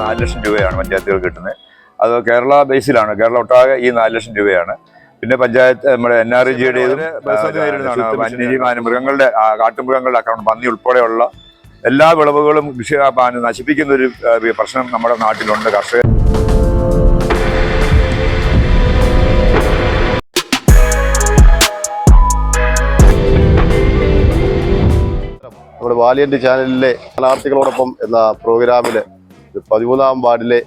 നാല് ലക്ഷം രൂപയാണ് പഞ്ചായത്തുകൾ കിട്ടുന്നത്. അത് കേരള ബേസിലാണ്. കേരള ഒട്ടാകെ ഈ നാല് ലക്ഷം രൂപയാണ്. പിന്നെ പഞ്ചായത്ത് നമ്മുടെ എൻ ആർ ജിയുടേതും വന്യജീവി മൃഗങ്ങളുടെ കാട്ടുമൃഗങ്ങളുടെ ആക്രമണം പന്നി ഉൾപ്പെടെയുള്ള എല്ലാ വിളവുകളും കൃഷി നശിപ്പിക്കുന്ന ഒരു പ്രശ്നം നമ്മുടെ നാട്ടിലുണ്ട്. കർഷകർ വാലിയന്റ് ചാനലിലെ സ്ഥാനാർത്ഥികളോടൊപ്പം എന്ന പ്രോഗ്രാമിൽ പതിമൂന്നാം വാർഡിലെ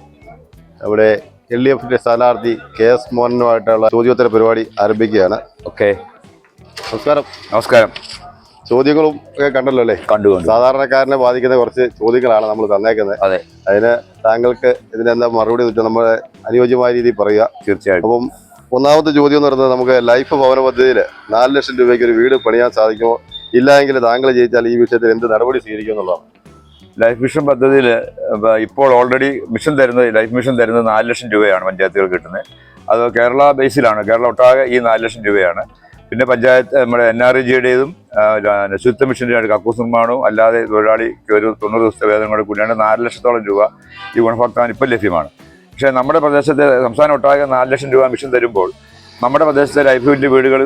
നമ്മുടെ എൽ ഡി എഫിന്റെ സ്ഥാനാർത്ഥി കെ എസ് മോഹനുമായിട്ടുള്ള ചോദ്യോത്തര പരിപാടി ആരംഭിക്കുകയാണ്. ഓക്കെ. നമസ്കാരം. നമസ്കാരം. ചോദ്യങ്ങളും ഒക്കെ കണ്ടല്ലോ അല്ലേ? കണ്ടു കണ്ടു. സാധാരണക്കാരനെ ബാധിക്കുന്ന കുറച്ച് ചോദ്യങ്ങളാണ് നമ്മൾ തന്നേക്കുന്നത്. അതെ. അതിന് താങ്കൾക്ക് ഇതിനെന്താ മറുപടി വെച്ചാൽ നമ്മുടെ അനുയോജ്യമായ രീതിയിൽ പറയുക. തീർച്ചയായിട്ടും. അപ്പം ഒന്നാമത്തെ ചോദ്യം എന്ന് പറയുന്നത് നമുക്ക് ലൈഫ് ഭവന പദ്ധതിയിൽ നാല് ലക്ഷം രൂപയ്ക്ക് ഒരു വീട് പണിയാൻ സാധിക്കുമോ? ഇല്ല എങ്കിൽ താങ്കൾ ജയിച്ചാൽ ഈ വിഷയത്തിൽ എന്ത് നടപടി സ്വീകരിക്കും എന്നുള്ളതാണ്. ലൈഫ് മിഷൻ പദ്ധതിയിൽ ഇപ്പോൾ ഓൾറെഡി മിഷൻ തരുന്നത് ലൈഫ് മിഷൻ തരുന്നത് നാല് ലക്ഷം രൂപയാണ് പഞ്ചായത്തുകൾ കിട്ടുന്നത്. അത് കേരള ബേസിലാണ്. കേരള ഒട്ടാകെ ഈ നാല് ലക്ഷം രൂപയാണ്. പിന്നെ പഞ്ചായത്ത് നമ്മുടെ എൻ ആർ ജിയുടേതും ശുദ്ധ മിഷന്റെ കക്കൂസ് നിർമ്മാണവും അല്ലാതെ തൊഴിലാളിക്ക് ഒരു തൊണ്ണൂറ് ദിവസത്തെ വേതനം കൂടെ കൂടിയാണ് നാല് ലക്ഷത്തോളം രൂപ ഈ ഗുണഭോക്താവിന് ഇപ്പോൾ ലഭ്യമാണ്. പക്ഷേ നമ്മുടെ പ്രദേശത്തെ സംസ്ഥാനം ഒട്ടാകെ നാല് ലക്ഷം രൂപ മിഷൻ തരുമ്പോൾ നമ്മുടെ പ്രദേശത്തെ ലൈഫ് വീടുകൾ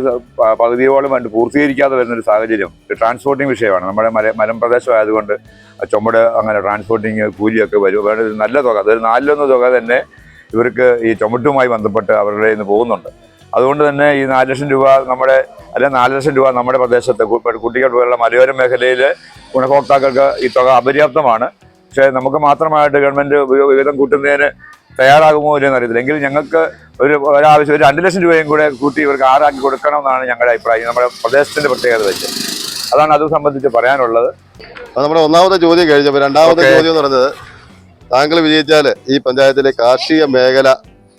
പകുതിയോളം വേണ്ട പൂർത്തീകരിക്കാതെ വരുന്നൊരു സാഹചര്യം. ട്രാൻസ്പോർട്ടിംഗ് വിഷയമാണ്. നമ്മുടെ മല മലം പ്രദേശമായതുകൊണ്ട് ചുമട് അങ്ങനെ ട്രാൻസ്പോർട്ടിങ് കൂലിയൊക്കെ വരും. വേണ്ട ഒരു നല്ല തുക അതൊരു നാലിലൊന്ന് തുക തന്നെ ഇവർക്ക് ഈ ചുമട്ടുമായി ബന്ധപ്പെട്ട് അവരുടെ ഇന്ന് പോകുന്നുണ്ട്. അതുകൊണ്ട് തന്നെ ഈ നാല് ലക്ഷം രൂപ നമ്മുടെ അല്ലെ നാല് ലക്ഷം രൂപ നമ്മുടെ പ്രദേശത്തെ കുട്ടികൾ പോലുള്ള മലയോര മേഖലയിലെ ഗുണഭോക്താക്കൾക്ക് ഈ തുക അപര്യാപ്തമാണ്. പക്ഷേ നമുക്ക് മാത്രമായിട്ട് ഗവൺമെന്റ് വിവിധം കൂട്ടുന്നതിന് തയ്യാറാകുമോ ഇല്ലെന്ന് അറിയത്തില്ല. എങ്കിൽ ഞങ്ങൾക്ക് ഒരു ഒരാവശ്യം ഒരു രണ്ട് ലക്ഷം രൂപയും കൂടെ കൂട്ടി ഇവർക്ക് ആറാക്കി കൊടുക്കണമെന്നാണ് ഞങ്ങളുടെ അഭിപ്രായം. നമ്മുടെ പ്രദേശത്തിന്റെ പ്രത്യേകത വെച്ച്. അതാണ് അത് സംബന്ധിച്ച് പറയാനുള്ളത്. നമ്മുടെ ഒന്നാമത്തെ ചോദ്യം കഴിഞ്ഞപ്പോൾ രണ്ടാമത്തെ ചോദ്യം എന്ന് പറഞ്ഞത് താങ്കൾ വിജയിച്ചാൽ ഈ പഞ്ചായത്തിലെ കാർഷിക മേഖല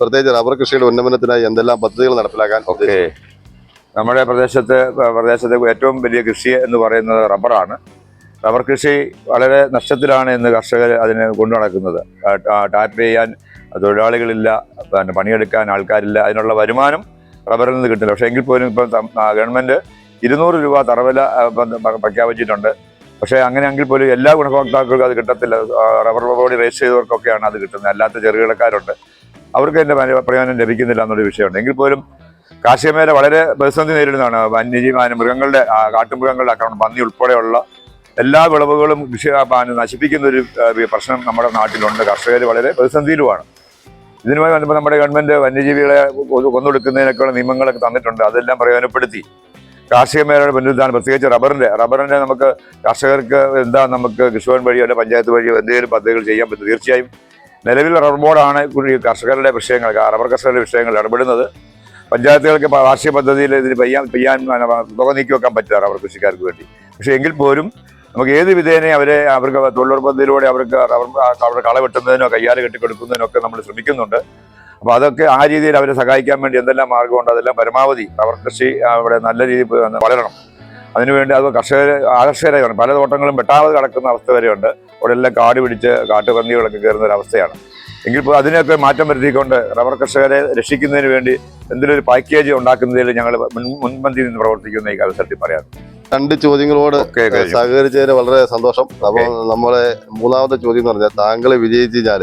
പ്രത്യേകിച്ച് റബ്ബർ കൃഷിയുടെ ഉന്നമനത്തിനായി എന്തെല്ലാം പദ്ധതികൾ നടപ്പിലാക്കാൻ ഓക്കെ. നമ്മുടെ പ്രദേശത്ത് പ്രദേശത്തെ ഏറ്റവും വലിയ കൃഷി എന്ന് പറയുന്നത് റബ്ബറാണ്. റബ്ബർ കൃഷി വളരെ നഷ്ടത്തിലാണ് ഇന്ന് കർഷകർ അതിനെ കൊണ്ടു നടക്കുന്നത്. ടാപ്പ് ചെയ്യാൻ തൊഴിലാളികളില്ല പിന്നെ പണിയെടുക്കാൻ ആൾക്കാരില്ല അതിനുള്ള വരുമാനം റബ്ബറിൽ നിന്ന് കിട്ടില്ല പക്ഷേ എങ്കിൽ പോലും ഇപ്പം ഗവൺമെന്റ് ഇരുന്നൂറ് രൂപ തറവില പ്രഖ്യാപിച്ചിട്ടുണ്ട്. പക്ഷേ അങ്ങനെയെങ്കിൽ പോലും എല്ലാ ഗുണഭോക്താക്കൾക്കും അത് കിട്ടത്തില്ല. റബ്ബർ ബോഡി രജിസ്റ്റർ ചെയ്തവർക്കൊക്കെയാണ് അത് കിട്ടുന്നത്. അല്ലാത്ത ചെറുകിടക്കാരുണ്ട്. അവർക്ക് എന്റെ പ്രയോ- പ്രയോജനം ലഭിക്കുന്നില്ല എന്നൊരു വിഷയമുണ്ട്. എങ്കിൽ പോലും കാർഷിക മേഖല വളരെ പ്രതിസന്ധി നേരിടുന്നതാണ്. വന്യജീവി മൃഗങ്ങളുടെ കാട്ടുമൃഗങ്ങളുടെ ആക്രമണം. പന്നി ഉൾപ്പെടെയുള്ള എല്ലാ വിളവുകളും കൃഷി നശിപ്പിക്കുന്ന ഒരു പ്രശ്നം നമ്മുടെ നാട്ടിലുണ്ട്. കർഷകർ വളരെ പ്രതിസന്ധിയിലുമാണ്. ഇതിനുമായി ബന്ധപ്പെട്ട് നമ്മുടെ ഗവൺമെന്റ് വന്യജീവികളെ കൊന്നൊടുക്കുന്നതിനൊക്കെയുള്ള നിയമങ്ങളൊക്കെ തന്നിട്ടുണ്ട്. അതെല്ലാം പ്രയോജനപ്പെടുത്തി. കാർഷിക മേഖലയുടെ പുനരുദ്ധാനം പ്രത്യേകിച്ച് റബ്ബറിന്റെ. റബ്ബറിന്റെ നമുക്ക് കർഷകർക്ക് എന്താ നമുക്ക് കൃഷിഭവൻ വഴിയോ അല്ലെ പഞ്ചായത്ത് വഴിയോ എന്തെങ്കിലും പദ്ധതികൾ ചെയ്യാൻ പറ്റും? തീർച്ചയായും നിലവിൽ റബ്ബർ ബോർഡാണ് ഈ കർഷകരുടെ വിഷയങ്ങൾ റബ്ബർ കർഷകരുടെ വിഷയങ്ങൾ ഇടപെടുന്നത്. പഞ്ചായത്തുകൾക്ക് കാർഷിക പദ്ധതിയിൽ ഇതിന് പെയ്യാൻ പെയ്യാൻ തുക നീക്കി വെക്കാൻ പറ്റില്ല റബ്ബർ കൃഷിക്കാർക്ക് വേണ്ടി. പക്ഷേ എങ്കിൽ പോലും നമുക്ക് ഏത് വിധേനയും അവരെ അവർക്ക് തൊഴിലുറപ്പ് പദ്ധതിയിലൂടെ അവർക്ക് അവരുടെ കള വെട്ടുന്നതിനോ കയ്യാൽ കെട്ടിക്കൊടുക്കുന്നതിനോ ഒക്കെ നമ്മൾ ശ്രമിക്കുന്നുണ്ട്. അപ്പോൾ അതൊക്കെ ആ രീതിയിൽ അവരെ സഹായിക്കാൻ വേണ്ടി എന്തെല്ലാം മാർഗമുണ്ട് അതെല്ലാം പരമാവധി റബ്ബർ കൃഷി അവിടെ നല്ല രീതിയിൽ വളരണം. അതിനുവേണ്ടി അത് കർഷകർ ആകർഷകരാണ് പല തോട്ടങ്ങളും വെട്ടാതെ കിടക്കുന്ന അവസ്ഥ വരെയുണ്ട്. അവിടെ എല്ലാം കാട് പിടിച്ച് കാട്ടുപന്നികളൊക്കെ കയറുന്ന ഒരു അവസ്ഥയാണ്. എങ്കിൽ ഇപ്പോൾ അതിനൊക്കെ മാറ്റം വരുത്തിക്കൊണ്ട് റബ്ബർ കർഷകരെ രക്ഷിക്കുന്നതിന് വേണ്ടി എന്തെങ്കിലും ഒരു പാക്കേജ് ഉണ്ടാക്കുന്നതിൽ ഞങ്ങൾ മുൻ മുൻപന്തിയിൽ നിന്ന് പ്രവർത്തിക്കുന്ന ഈ അവസരത്തിൽ പറയാം രണ്ട് ചോദ്യങ്ങളോട് സഹകരിച്ചതിന് വളരെ സന്തോഷം. അപ്പൊ നമ്മളെ മൂന്നാമത്തെ ചോദ്യം എന്ന് പറഞ്ഞാൽ താങ്കൾ വിജയിച്ചു കഴിഞ്ഞാൽ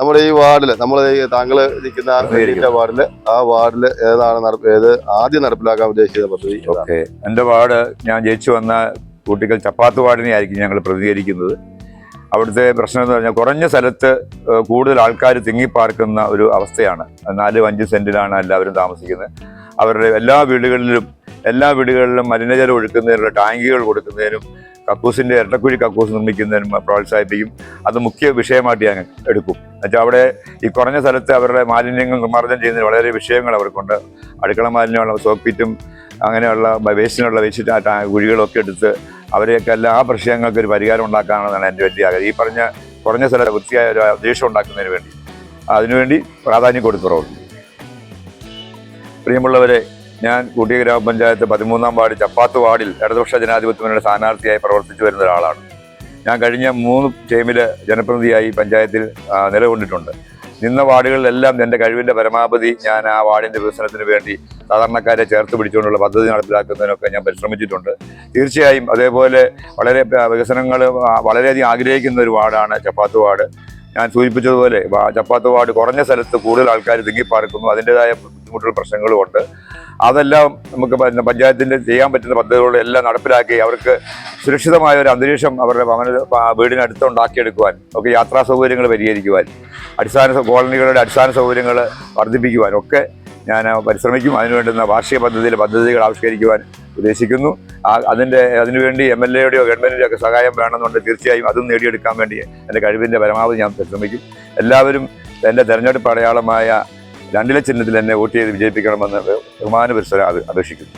നമ്മുടെ ഈ വാർഡിൽ നമ്മൾ താങ്കൾ നിൽക്കുന്ന. ഈ വാർഡിൽ ആ വാർഡിൽ ഏതാണ് നടപ്പ്- ഏത് ആദ്യം നടപ്പിലാക്കാൻ ഉദ്ദേശിച്ച പദ്ധതി എന്റെ ഓക്കെ. എന്റെ വാർഡ് ഞാൻ ജയിച്ചു വന്ന കുട്ടികൾ ചപ്പാത്ത് വാർഡിനെ ആയിരിക്കും ഞങ്ങൾ പ്രതികരിക്കുന്നത് അവിടുത്തെ പ്രശ്നം എന്ന് പറഞ്ഞാൽ കുറഞ്ഞ സ്ഥലത്ത് കൂടുതൽ ആൾക്കാർ തിങ്ങിപ്പാർക്കുന്ന ഒരു അവസ്ഥയാണ്. നാലും അഞ്ച് സെന്റിലാണ് എല്ലാവരും താമസിക്കുന്നത്. അവരുടെ എല്ലാ വീടുകളിലും എല്ലാ വീടുകളിലും മലിനജലം ഒഴുക്കുന്നതിനുള്ള ടാങ്കുകൾ കൊടുക്കുന്നതിനും കക്കൂസിന്റെ ഇരട്ടക്കുഴി കക്കൂസ് നിർമ്മിക്കുന്നതിനും പ്രോത്സാഹിപ്പിക്കും. അത് മുഖ്യ വിഷയമായിട്ട് ഞാൻ എടുക്കും. എന്നുവെച്ചാൽ അവിടെ ഈ കുറഞ്ഞ സ്ഥലത്ത് അവരുടെ മാലിന്യങ്ങൾ നിർമ്മാർജനം ചെയ്യുന്നതിന് വളരെ വിഷയങ്ങൾ അവർക്കുണ്ട്. അടുക്കള മാലിന്യമുള്ള സോപ്പിറ്റും അങ്ങനെയുള്ള വേസ്റ്റിനുള്ള വേസ്റ്റ് കുഴികളൊക്കെ എടുത്ത് അവരെയൊക്കെ എല്ലാ പ്രശ്നങ്ങൾക്ക് ഒരു പരിഹാരം ഉണ്ടാക്കാനാണ് എന്റെ വലിയ ആഗ്രഹം. ഈ പറഞ്ഞ കുറഞ്ഞ സ്ഥലത്ത് വൃത്തിയായ ഒരു അന്തരീക്ഷം ഉണ്ടാക്കുന്നതിന് വേണ്ടി. അതിനുവേണ്ടി പ്രാധാന്യം കൊടുത്തു പ്രിയമുള്ളവരെ ഞാൻ കൂട്ടിയ ഗ്രാമപഞ്ചായത്ത് പതിമൂന്നാം വാർഡ് ചപ്പാത്ത് വാർഡിൽ ഇടതുപക്ഷ ജനാധിപത്യ സ്ഥാനാർത്ഥിയായി പ്രവർത്തിച്ചു വരുന്ന ഒരാളാണ്. ഞാൻ കഴിഞ്ഞ മൂന്ന് ടൈമിൽ ജനപ്രതിനിധിയായി പഞ്ചായത്തിൽ നിലകൊണ്ടിട്ടുണ്ട്. നിന്ന വാർഡുകളിലെല്ലാം എന്റെ കഴിവിന്റെ പരമാവധി ഞാൻ ആ വാർഡിന്റെ വികസനത്തിന് വേണ്ടി സാധാരണക്കാരെ ചേർത്ത് പിടിച്ചുകൊണ്ടുള്ള പദ്ധതി നടപ്പിലാക്കുന്നതിനൊക്കെ ഞാൻ പരിശ്രമിച്ചിട്ടുണ്ട്. തീർച്ചയായും അതേപോലെ വളരെ വികസനങ്ങൾ വളരെയധികം ആഗ്രഹിക്കുന്ന ഒരു വാർഡാണ് ചപ്പാത്ത് വാർഡ്. ഞാൻ സൂചിപ്പിച്ചതുപോലെ ചപ്പാത്ത് വാർഡ് കുറഞ്ഞ സ്ഥലത്ത് കൂടുതൽ ആൾക്കാർ തിങ്ങിപ്പാർക്കുന്നു. അതിന്റെതായ ബുദ്ധിമുട്ടുകൾ പ്രശ്നങ്ങളും ഉണ്ട് അതെല്ലാം നമുക്ക് പിന്നെ പഞ്ചായത്തിന്റെ ചെയ്യാൻ പറ്റുന്ന പദ്ധതികളോട് എല്ലാം നടപ്പിലാക്കി അവർക്ക് സുരക്ഷിതമായ ഒരു അന്തരീക്ഷം അവരുടെ ഭവന വീടിനടുത്ത് ഉണ്ടാക്കിയെടുക്കുവാൻ ഒക്കെ യാത്രാ സൗകര്യങ്ങൾ പരിഹരിക്കുവാൻ അടിസ്ഥാന കോളനികളുടെ അടിസ്ഥാന സൗകര്യങ്ങൾ വർദ്ധിപ്പിക്കുവാൻ ഒക്കെ ഞാൻ പരിശ്രമിക്കും. അതിനു വേണ്ടുന്ന വാർഷിക പദ്ധതിയിലെ പദ്ധതികൾ ആവിഷ്കരിക്കുവാൻ ഉദ്ദേശിക്കുന്നു. അതിന്റെ അതിനുവേണ്ടി എം എൽ എയുടെയോ ഗവൺമെന്റിന്റെയോ ഒക്കെ സഹായം വേണമെന്നുണ്ടെങ്കിൽ തീർച്ചയായും അതും നേടിയെടുക്കാൻ വേണ്ടി എന്റെ കഴിവിന്റെ പരമാവധി ഞാൻ പരിശ്രമിക്കും. എല്ലാവരും എന്റെ തെരഞ്ഞെടുപ്പ് അടയാളമായ രണ്ടിലെ ചിഹ്നത്തിൽ എന്നെ വോട്ട് ചെയ്ത് വിജയിപ്പിക്കണമെന്ന് ബഹുമാന പരിസരം അപേക്ഷിക്കുന്നു.